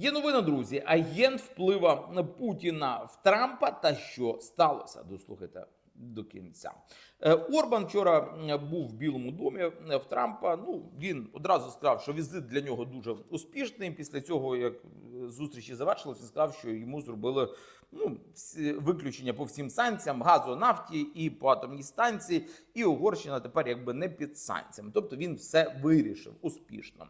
Є новина, друзі. Агент вплива Путіна в Трампа. Та що сталося? Дослухайте до кінця. Е, Орбан вчора е, був в Білому домі е, в Трампа. Ну він одразу сказав, що візит для нього дуже успішний. Після цього, як зустрічі завершилися, сказав, що йому зробили ну виключення по всім санкціям, газу, нафті і по атомній станції. І Угорщина тепер якби не під санкціями. Тобто він все вирішив успішно.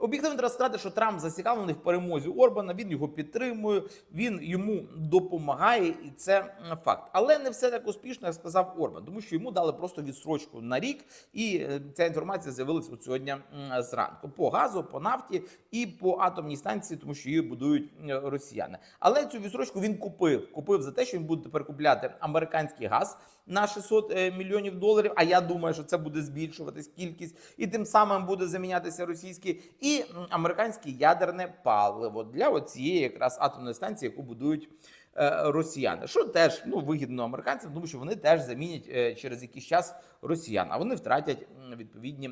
Об'єктивно треба сказати, що Трамп зацікавлений в перемозі Орбана. Він його підтримує, він йому допомагає, і це факт. Але не все так успішно, як сказав Орбан, тому що йому дали просто відсрочку на рік, і е, ця інформація з'явилася сьогодні зранку по газу, по нафті і по атомній станції, тому що її будують е, росіяни. Але цю відсрочку він купив. Купив за те, що він буде тепер купляти американський газ на 600 е, мільйонів доларів. А я думаю, що це буде збільшуватись кількість, і тим самим буде замінятися російське і американське ядерне паливо для цієї якраз атомної станції, яку будують. Е, Росіяни, що теж ну вигідно американцям, тому що вони теж замінять е, через якийсь час росіян, а вони втратять відповідні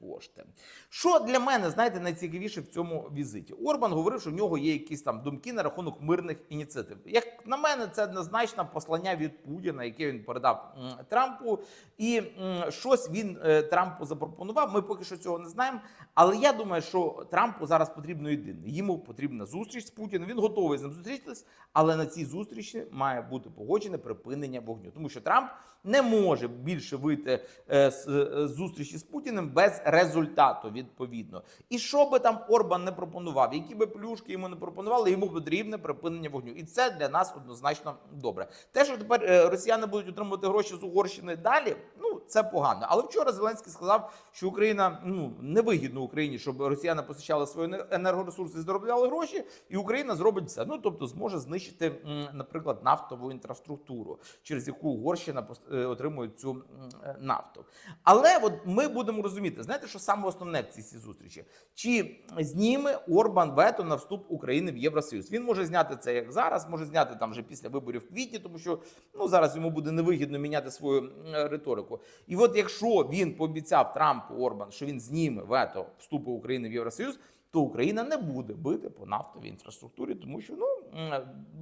кошти. Що для мене знаєте найцікавіше в цьому візиті? Орбан говорив, що в нього є якісь там думки на рахунок мирних ініціатив. Як на мене, це однозначно послання від Путіна, яке він передав Трампу, і щось він е, Трампу запропонував. Ми поки що цього не знаємо. Але я думаю, що Трампу зараз потрібно єдине. Йому потрібна зустріч з Путіним. Він готовий з ним зустрітися, але на цій зустрічі має бути погоджене припинення вогню, тому що Трамп не може більше вийти е, з е, зустрічі з Путіним без результату. Відповідно, і що би там Орбан не пропонував, які би плюшки йому не пропонували, йому потрібне припинення вогню, і це для нас однозначно добре. Те, що тепер е, росіяни будуть отримувати гроші з Угорщини далі, ну це погано. Але вчора Зеленський сказав, що Україна ну невигідно Україні, щоб росіяни постачали свої енергоресурси, і заробляли гроші, і Україна зробить все. Ну тобто зможе знищити, наприклад, нафтову інфраструктуру, через яку Угорщина е, отримує цю е, нафту. Але от ми будемо розуміти, знаєте, що саме основне в цій зустрічі? Чи зніме Орбан вето на вступ України в Євросоюз? Він може зняти це як зараз, може зняти там вже після виборів в квітні, тому що ну зараз йому буде невигідно міняти свою риторику. І от якщо він пообіцяв Трампу Орбан, що він зніме вето вступу України в Євросоюз. То Україна не буде бити по нафтовій інфраструктурі, тому що ну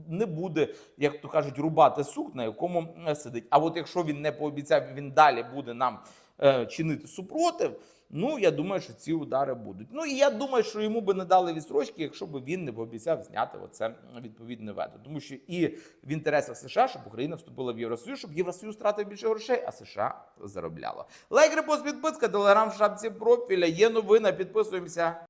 не буде, як то кажуть, рубати сук, на якому е, сидить. А от якщо він не пообіцяв, він далі буде нам е, чинити супротив. Ну я думаю, що ці удари будуть. Ну і я думаю, що йому би не дали відстрочки, якщо б він не пообіцяв зняти оце відповідне вето. Тому що і в інтересах США, щоб Україна вступила в Євросоюз, щоб Євросоюз втратив більше грошей, а США заробляла. Лайк, репост, підписка, телеграм в шапці профіля. Є новина. Підписуємося.